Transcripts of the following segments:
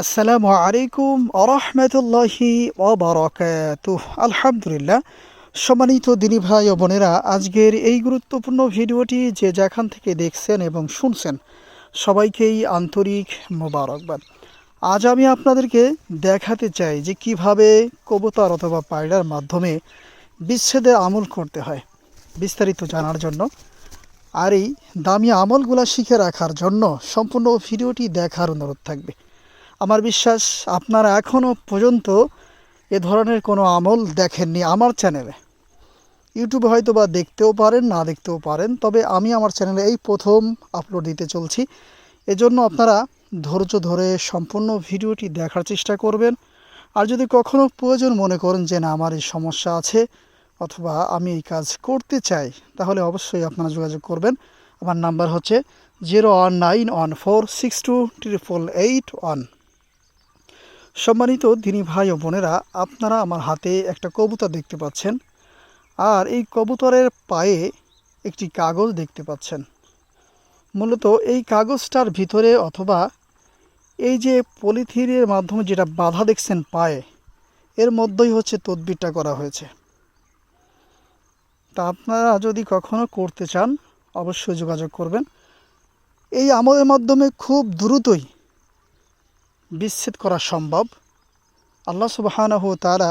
আসসালামু আলাইকুম আরহামতুল্লাহি আলহামদুলিল্লাহ। সম্মানিত দিনী ভাই ও বোনেরা, আজকের এই গুরুত্বপূর্ণ ভিডিওটি যে যেখান থেকে দেখছেন এবং শুনছেন, সবাইকেই আন্তরিক মোবারকবাদ। আজ আমি আপনাদেরকে দেখাতে চাই যে কীভাবে কবুতর অথবা পায়রার মাধ্যমে বিচ্ছেদে আমল করতে হয়। বিস্তারিত জানার জন্য আর এই দামি আমলগুলা শিখে রাখার জন্য সম্পূর্ণ ভিডিওটি দেখার অনুরোধ থাকবে। আমার বিশ্বাস আপনারা এখনও পর্যন্ত এ ধরনের কোনো আমল দেখেননি আমার চ্যানেলে। ইউটিউবে হয়তো বা দেখতেও পারেন, না দেখতেও পারেন, তবে আমি আমার চ্যানেলে এই প্রথম আপলোড দিতে চলছি। এজন্য আপনারা ধৈর্য ধরে সম্পূর্ণ ভিডিওটি দেখার চেষ্টা করবেন। আর যদি কখনও প্রয়োজন মনে করেন যে না, আমার এই সমস্যা আছে অথবা আমি এই কাজ করতে চাই, তাহলে অবশ্যই আপনারা যোগাযোগ করবেন। আমার নাম্বার হচ্ছে zero one nine one four six two triple eight one. সম্মানিত দিনী ভাই ও বোনেরা, আপনারা আমার হাতে একটা কবুতর দেখতে পাচ্ছেন। আর এই কবুতরের পায়ে একটি কাগজ দেখতে পাচ্ছেন। মূলত এই কাগজটার ভিতরে অথবা এই যে পলিথিনের মাধ্যমে যেটা বাধা দেখছেন পায়ে, এর মধ্যেই হচ্ছে তদবিরটা করা হয়েছে। তা আপনারা যদি কখনো করতে চান, অবশ্যই যোগাযোগ করবেন। এই আমলের মাধ্যমে খুব দ্রুতই বিচ্ছেদ করা সম্ভব। আল্লাহ সুবাহানহ তারা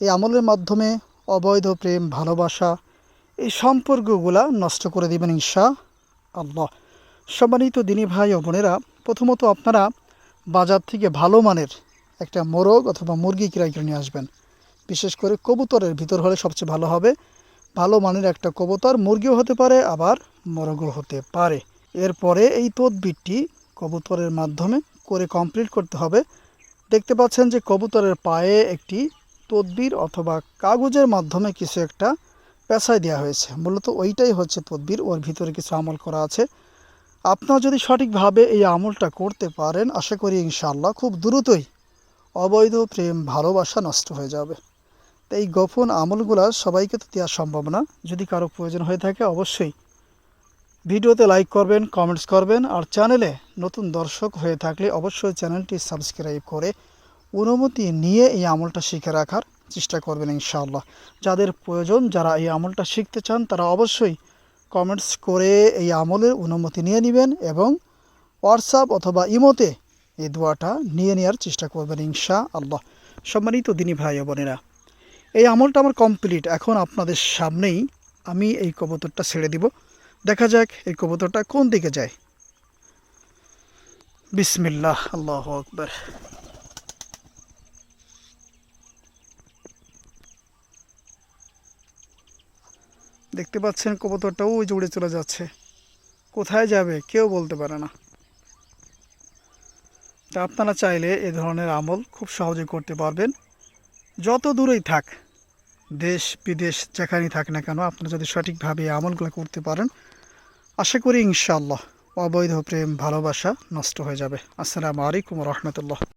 এই আমলের মাধ্যমে অবৈধ প্রেম, ভালোবাসা এই সম্পর্কগুলা নষ্ট করে দেবেন ঈশা আল্লাহ সম্মানিত দিনী ভাই ও বোনেরা, প্রথমত আপনারা বাজার থেকে ভালো মানের একটা মোরগ অথবা মুরগি ক্রয় করে নিয়ে আসবেন। বিশেষ করে কবুতরের ভিতর হলে সবচেয়ে ভালো হবে, ভালো মানের একটা কবুতর, মুরগিও হতে পারে, আবার মোরগও হতে পারে। এরপরে এই তদবিরটি কবুতরের মাধ্যমে করে কমপ্লিট করতে হবে। দেখতে পাচ্ছেন যে কবুতরের পায়ে একটি তদবির অথবা কাগজের মাধ্যমে কিছু একটা পেঁচায় দেওয়া হয়েছে। মূলত ওইটাই হচ্ছে তদবির, ওর ভিতরে কিছু আমল করা আছে। আপনারা যদি সঠিকভাবে এই আমলটা করতে পারেন, আশা করি ইনশাল্লাহ খুব দ্রুতই অবৈধ প্রেম, ভালোবাসা নষ্ট হয়ে যাবে। তো এই গোপন আমলগুলা সবাইকে তো দেওয়া সম্ভব না। যদি কারও প্রয়োজন হয়ে থাকে, অবশ্যই ভিডিওতে লাইক করবেন কমেন্টস করবেন, আর চ্যানেলে নতুন দর্শক হয়ে থাকলে অবশ্যই চ্যানেলটি সাবস্ক্রাইব করে অনুমতি নিয়ে এই আমলটা শিখে রাখার চেষ্টা করবেন ইনশাআল্লাহ। যাদের প্রয়োজন, যারা এই আমলটা শিখতে চান, তারা অবশ্যই কমেন্টস করে এই আমলের অনুমতি নিয়ে নেবেন এবং হোয়াটসঅ্যাপ অথবা ইমোতে এই দোয়াটা নিয়ে নেওয়ার চেষ্টা করবেন ইনশা আল্লাহ সম্মানিত দিনী ভাই বোনেরা, এই আমলটা আমার কমপ্লিট এখন আপনাদের সামনেই আমি এই কবুতরটা ছেড়ে দিব। দেখা যাক এই কবুতরটা কোন দিকে যায়। বিসমিল্লাহ, আল্লাহ আকবর। দেখতে পাচ্ছেন কবুতরটাও ওই জুড়ে চলে যাচ্ছে। কোথায় যাবে কেউ বলতে পারে না। তা আপনারা চাইলে এ ধরনের আমল খুব সহজে করতে পারবেন। যত দূরেই থাক। দেশ, বিদেশ যেখানেই থাক না কেন আপনি যদি সঠিকভাবে আমলগুলো করতে পারেন, আশা করি ইনশাআল্লাহ অবৈধ প্রেম, ভালোবাসা নষ্ট হয়ে যাবে। আসসালামু আলাইকুম রহমতুল্লাহ।